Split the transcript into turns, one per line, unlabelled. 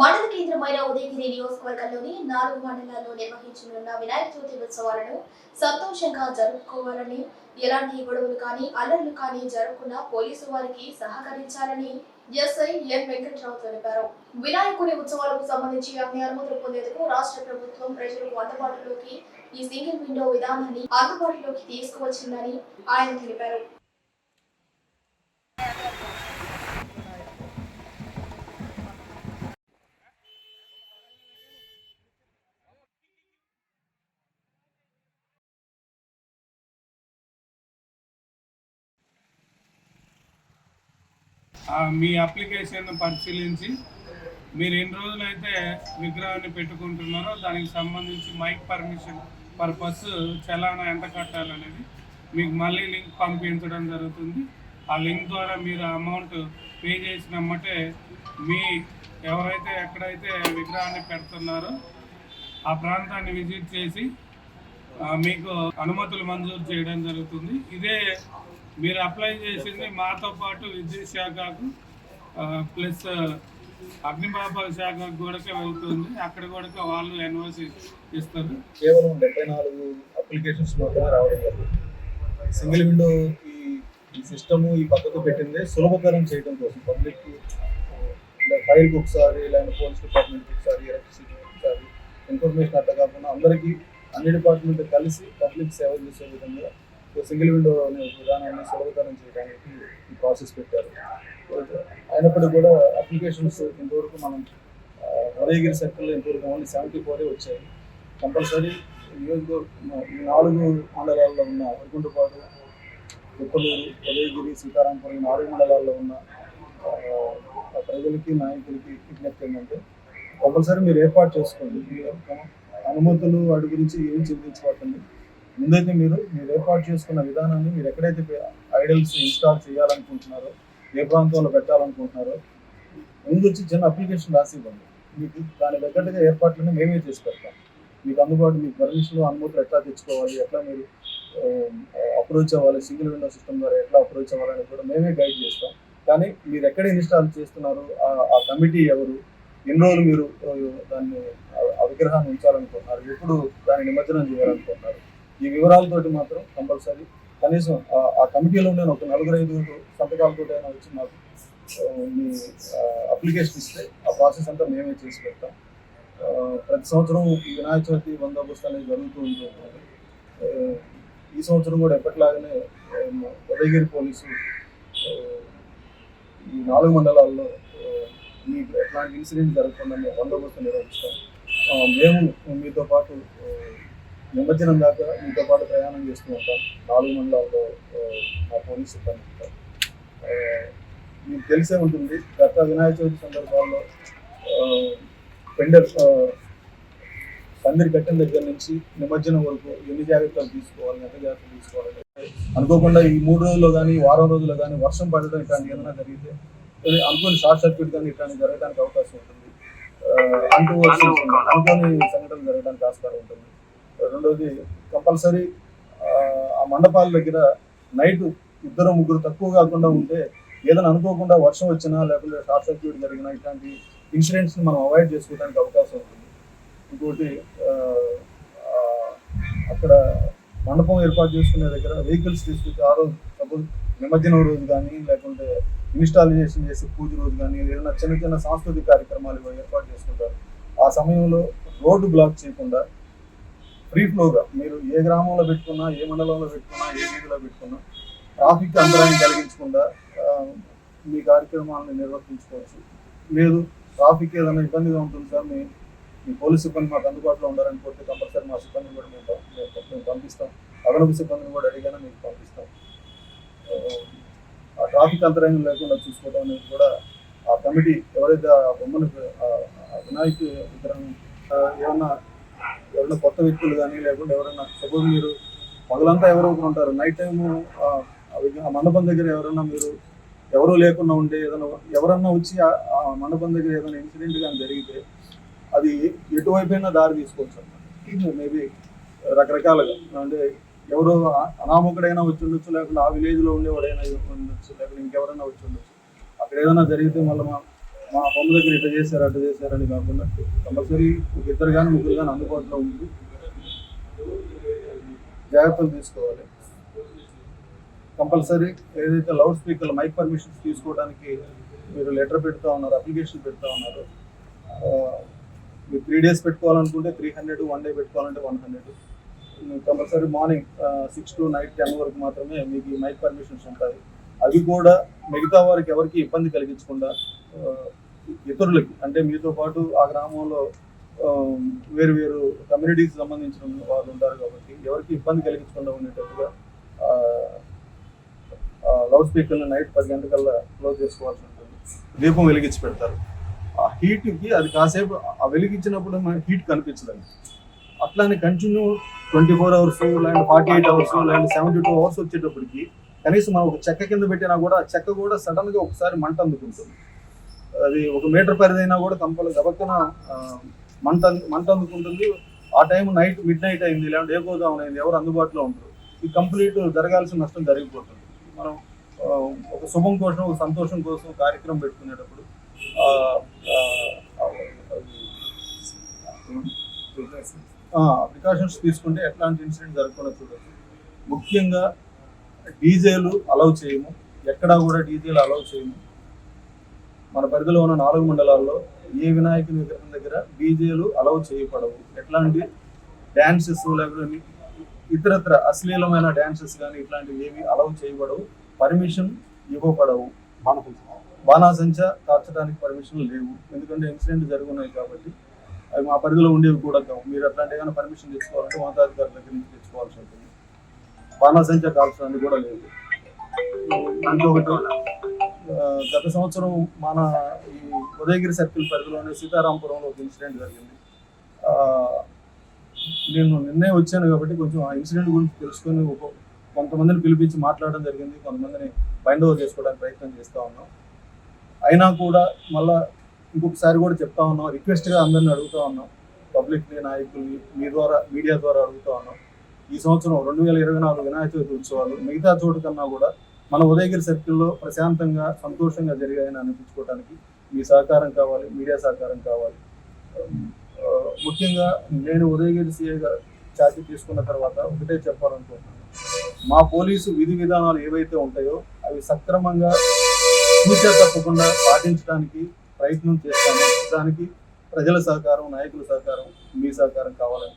మండల కేంద్రమైన ఉదయగిరి నియోజకవర్గంలోని నాలుగు మండలాల్లో నిర్వహించనున్న వినాయక చవితి ఉత్సవాలను సంతోషంగా జరుపుకోవాలని ఎలాంటి గొడవలు కానీ అల్లర్లు కానీ జరగకుండా పోలీసు వారికి సహకరించాలని ఎస్ఐ ఎన్ వెంకట్రావు తెలిపారు. వినాయకుని ఉత్సవాలకు సంబంధించి అన్ని అనుమతులు పొందేందుకు రాష్ట్ర ప్రభుత్వం ప్రజలకు అందుబాటులోకి ఈ సింగిల్ విండో విధానాన్ని అందుబాటులోకి తీసుకువచ్చిందని ఆయన తెలిపారు.
మీ అప్లికేషన్ పరిశీలించి మీరు ఎన్ని రోజులైతే విగ్రహాన్ని పెట్టుకుంటున్నారో దానికి సంబంధించి మైక్ పర్మిషన్ పర్పస్ చలానా ఎంత కట్టాలనేది మీకు మళ్ళీ లింక్ పంపించడం జరుగుతుంది. ఆ లింక్ ద్వారా మీరు అమౌంట్ పే చేసినమ్మటే మీ ఎవరైతే ఎక్కడైతే విగ్రహాన్ని పెడుతున్నారో ఆ ప్రాంతాన్ని విజిట్ చేసి మీకు అనుమతులు మంజూరు చేయడం జరుగుతుంది. ఇదే మీరు అప్లై చేసింది మాతో పాటు విద్యుత్ శాఖకు ప్లస్ అగ్నిమాపక శాఖకు కూడా వెళ్తుంది. అక్కడ కూడా వాళ్ళు ఎన్ఓసి ఇస్తారు.
కేవలం డెబ్బై నాలుగు అప్లికేషన్స్ మాత్రమే రావడం జరిగింది సింగిల్ విండో ఈ సిస్టమ్ ఈ పద్ధతి పెట్టిందే సులభతరం చేయడం కోసం. పబ్లిక్ ఫైర్కి ఒకసారి లేదా పోలీస్ డిపార్ట్మెంట్కి ఒకసారి ఎలక్ట్రిసిటీకి ఒకసారి ఇన్ఫర్మేషన్ అట్లా కాకుండా అందరికీ అన్ని డిపార్ట్మెంట్ కలిసి పబ్లిక్ సేవ చేసే విధంగా సింగిల్ విండో అనే విధానాన్ని సులభతరం చేయడానికి ఈ ప్రాసెస్ పెట్టారు. అయినప్పటికీ కూడా అప్లికేషన్స్ ఇంతవరకు మనం ఆ, ఉదయగిరి సర్కిల్లో ఇంతవరకు ఓన్లీ సెవెంటీ ఫోరే వచ్చాయి. కంపల్సరీ నియోజకవర్గ ఈ నాలుగు మండలాల్లో ఉన్న వైకుంఠపాడు ఉప్పలూరు ఉదయగిరి సీతారాంపురం ఈ నాలుగు మండలాల్లో ఉన్న ప్రజలకి నాయకులకి విజ్ఞప్తి ఏంటంటే కంపల్సరీ మీరు ఏర్పాటు చేసుకోండి. మీ యొక్క అనుమతులు వాటి గురించి ఏం చింతించబడుతుంది ముందైతే మీరు మీరు ఏర్పాటు చేసుకున్న విధానాన్ని మీరు ఎక్కడైతే ఐడల్స్ ఇన్స్టాల్ చేయాలనుకుంటున్నారో ఏ ప్రాంతంలో పెట్టాలనుకుంటున్నారో ముందు వచ్చి చిన్న అప్లికేషన్ రాసి ఇవ్వండి మీకు దాని తగ్గట్టుగా ఏర్పాట్లను మేమే చేసి పెడతాం. మీకు అందుబాటు మీకు పర్మిషన్లు అనుమతులు ఎట్లా తెచ్చుకోవాలి ఎట్లా మీరు అప్రోచ్ అవ్వాలి సింగిల్ విండో సిస్టమ్ ద్వారా ఎట్లా అప్రోచ్ అవ్వాలని కూడా మేమే గైడ్ చేస్తాం. కానీ మీరు ఎక్కడ ఇన్స్టాల్ చేస్తున్నారు ఆ- కమిటీ ఎవరు ఎన్ని రోజులు మీరు దాన్ని ఆ విగ్రహాన్ని ఉంచాలనుకుంటున్నారు ఎప్పుడు దాన్ని నిమజ్జనం చేయాలనుకుంటున్నారు ఈ వివరాలతోటి మాత్రం కంపల్సరీ కనీసం ఆ- కమిటీలో ఉండే ఒక నలుగురు ఐదుగురు సంతకాలతో అయినా వచ్చి మాకు మీ అప్లికేషన్ ఇస్తే ఆ ప్రాసెస్ అంతా మేమే చేసి పెడతాం. ప్రతి సంవత్సరం ఈ వినాయక చవితి బందోబస్తు అనేది జరుగుతూ ఉంటుంది. ఈ సంవత్సరం కూడా ఎప్పటిలాగానే ఉదయగిరి పోలీసు ఈ నాలుగు మండలాల్లో మీకు ఎట్లాంటి ఇన్సిడెంట్ జరగకుండా మేము బందోబస్తు నిర్వహిస్తాం. మేము మీతో పాటు నిమజ్జనం దాకా మీతో పాటు ప్రయాణం చేస్తూ ఉంటాం. నాలుగు మండలాల్లో మా పోలీస్ సిబ్బంది ఉంటారు. మీకు తెలిసే ఉంటుంది గత వినాయక చవితి సందర్భాల్లో పెండర్ ఆ, పందిరి కట్టిన దగ్గర నుంచి నిమజ్జనం వరకు ఎన్ని జాగ్రత్తలు తీసుకోవాలి ఎంత జాగ్రత్తలు తీసుకోవాలి? అనుకోకుండా ఈ మూడు రోజుల్లో కానీ వారం రోజుల్లో కానీ వర్షం పడడం ఇట్లాంటి ఏదైనా జరిగితే అనుకోని షార్ట్ సర్క్యూట్ కానీ ఇట్లాంటి జరగడానికి అవకాశం ఉంటుంది. ఆ, అనుకోని సంఘటనలు జరగడానికి ఆస్కారం ఉంటుంది. రెండోది కంపల్సరీ ఆ మండపాల దగ్గర నైట్ ఇద్దరు ముగ్గురు తక్కువ కాకుండా ఉంటే ఏదైనా అనుకోకుండా వర్షం వచ్చినా లేకపోతే షార్ట్ సర్క్యూట్ జరిగినా ఇట్లాంటి ఇన్సిడెంట్స్ని మనం అవాయిడ్ చేసుకోవడానికి అవకాశం ఉంటుంది. ఇంకోటి అక్కడ మండపం ఏర్పాటు చేసుకునే దగ్గర వెహికల్స్ తీసుకొచ్చి ఆ రోజు సపోజ్ నిమజ్జనం రోజు కానీ లేకుంటే ఇన్స్టాలేషన్ చేసే పూజ రోజు కానీ ఏదైనా చిన్న చిన్న సాంస్కృతిక కార్యక్రమాలు ఏర్పాటు చేసుకుంటారు. ఆ సమయంలో రోడ్డు బ్లాక్ చేయకుండా ఫ్రీ ఫ్లోగా మీరు ఏ గ్రామంలో పెట్టుకున్నా ఏ మండలంలో పెట్టుకున్నా ఏ వీధిలో పెట్టుకున్నా ట్రాఫిక్ అంతరాయం కలిగించకుండా మీ కార్యక్రమాలను నిర్వర్తించుకోవచ్చు. లేదు ట్రాఫిక్ ఏదైనా ఇబ్బందిగా ఉంటుంది సార్ మీ మీ పోలీస్ సిబ్బంది మాకు అందుబాటులో ఉండాలని కోరితే కంపల్సరీ మా సిబ్బందిని కూడా మేము మేము పంపిస్తాం. అదనపు సిబ్బందిని కూడా అడిగానే మీకు పంపిస్తాం. ఆ, ట్రాఫిక్ అంతరాయం లేకుండా చూసుకోవడం అనేది కూడా ఆ కమిటీ ఎవరైతే ఆ బొమ్మను వినాయక విగ్రహం ఏమన్నా ఎవరైనా కొత్త వ్యక్తులు కానీ లేకుంటే ఎవరైనా సపోజ్ మీరు పగలంతా ఎవరో ఒకరు ఉంటారు నైట్ టైం ఆ మండపం దగ్గర ఎవరైనా మీరు ఎవరూ లేకుండా ఉంటే ఏదైనా ఎవరన్నా వచ్చి ఆ మండపం దగ్గర ఏదైనా ఇన్సిడెంట్ కానీ జరిగితే అది ఎటువైపైనా దారి తీసుకోవచ్చు అన్నమాట. మేబీ రకరకాలుగా. అంటే ఎవరో అనామకుడైనా వచ్చి ఉండొచ్చు లేకుంటే ఆ విలేజ్లో ఉండేవాడైనా ఉండొచ్చు లేకుంటే ఇంకెవరైనా వచ్చి ఉండొచ్చు. అక్కడ ఏదైనా జరిగితే మళ్ళీ మా బొమ్మ దగ్గర ఇట్లా చేశారు అట్లా చేశారని కాకుండా కంపల్సరీ ఒక ఇద్దరు కానీ ముగ్గురు కానీ అందుబాటులో ఉంది జాగ్రత్తలు తీసుకోవాలి. కంపల్సరీ ఏదైతే లౌడ్ స్పీకర్ మైక్ పర్మిషన్స్ తీసుకోవడానికి మీరు లెటర్ పెడతా ఉన్నారు అప్లికేషన్ పెడతా ఉన్నారు మీరు త్రీ డేస్ పెట్టుకోవాలనుకుంటే త్రీ హండ్రెడ్ వన్ డే పెట్టుకోవాలంటే one hundred compulsory morning six to night ten వరకు మాత్రమే మీకు ఈ మైక్ పర్మిషన్స్ ఉంటాయి. అవి కూడా మిగతా వారికి ఎవరికి ఇబ్బంది కలిగించకుండా ఇతరులకి అంటే మీతో పాటు ఆ గ్రామంలో వేరు వేరు కమ్యూనిటీకి సంబంధించిన వాళ్ళు ఉంటారు కాబట్టి ఎవరికి ఇబ్బంది కలిగించకుండా ఉండేటట్టుగా లౌడ్ స్పీకర్లు నైట్ పది గంటకల్లా క్లోజ్ చేసుకోవాల్సి ఉంటుంది. దీపం వెలిగించి పెడతారు. ఆ హీట్కి అది కాసేపు ఆ వెలిగించినప్పుడు మనకి హీట్ కనిపించదండి. అట్లానే కంటిన్యూ ట్వంటీ ఫోర్ అవర్స్ లేదంటే ఫార్టీ ఎయిట్ అవర్స్ లేదంటే సెవెంటీ టూ అవర్స్ వచ్చేటప్పటికి కనీసం మనం ఒక చెక్క కింద పెట్టినా కూడా ఆ చెక్క కూడా సడన్గా ఒకసారి మంట అందుకుంటుంది. అది ఒక మీటర్ పరిధైనా కూడా కంపల్ గబక్కన మంట మంట అందుకుంటుంది. ఆ టైం నైట్ మిడ్ నైట్ అయింది లేదంటే ఏ గోదాం అయింది ఎవరు అందుబాటులో ఉంటారు. ఈ కంప్లీట్ జరగాల్సిన నష్టం జరిగిపోతుంది. మనం ఒక శుభం కోసం ఒక సంతోషం కోసం కార్యక్రమం పెట్టుకునేటప్పుడు ప్రికాషన్స్ తీసుకుంటే ఎట్లాంటి ఇన్సిడెంట్ జరగకుండా చూడవచ్చు ముఖ్యంగా డీజేలు అలౌ చేయము. ఎక్కడా కూడా డీజేలు అలౌ చేయము. మన పరిధిలో ఉన్న నాలుగు మండలాల్లో ఏ వినాయకుని విగ్రహం దగ్గర డీజేలు అలౌ చేయబడవు. ఎట్లాంటి డ్యాన్సెస్ లేకపోతే ఇతరత్ర అశ్లీలమైన డ్యాన్సెస్ కానీ ఇట్లాంటివి ఏవి అలౌ చేయబడవు. పర్మిషన్ ఇవ్వబడవు. బాణాసంచ కాల్చడానికి పర్మిషన్ లేవు. ఎందుకంటే ఇన్సిడెంట్ జరుగున్నాయి కాబట్టి అవి మా పరిధిలో ఉండేవి కూడా కావు. మీరు అట్లాంటి ఏమైనా పర్మిషన్ తెచ్చుకోవాలంటే ఉన్నతాధికారుల దగ్గర నుంచి తెచ్చుకోవాల్సి ఉంటుంది బాణాసంచ కాల్చడానికి కూడా లేదు. ఇంకొకటి ఒకటి గత సంవత్సరం మన ఈ ఉదయగిరి సర్కిల్ పరిధిలోనే సీతారాంపురంలో ఒక ఇన్సిడెంట్ జరిగింది. నేను నిన్నే వచ్చాను కాబట్టి కొంచెం ఆ ఇన్సిడెంట్ గురించి తెలుసుకొని ఒక కొంతమందిని పిలిపించి మాట్లాడడం జరిగింది. కొంతమందిని బైండ్ ఓవర్ చేసుకోవడానికి ప్రయత్నం చేస్తూ ఉన్నాం. అయినా కూడా మళ్ళా ఇంకొకసారి కూడా చెప్తా ఉన్నాం. రిక్వెస్ట్గా అందరిని అడుగుతా ఉన్నాం. పబ్లిక్ నాయకుల్ని మీ ద్వారా మీడియా ద్వారా అడుగుతూ ఉన్నాం. ఈ సంవత్సరం రెండు వేల ఇరవై నాలుగు వినాయక చవితి ఉత్సవాలు మిగతా చోటు కన్నా కూడా మన ఉదయగిరి సర్కిల్లో ప్రశాంతంగా సంతోషంగా జరిగాయని అనిపించుకోవడానికి మీ సహకారం కావాలి మీడియా సహకారం కావాలి. ముఖ్యంగా నేను ఉదయగిరి సీఏగా ఛార్జీ తీసుకున్న తర్వాత ఒకటే చెప్పాలనుకుంటున్నాను. మా పోలీసు విధి విధానాలు ఏవైతే ఉంటాయో అవి సక్రమంగా సూచన తప్పకుండా పాటించడానికి ప్రయత్నం చేస్తాను. దానికి ప్రజల సహకారం నాయకుల సహకారం మీ సహకారం కావాలని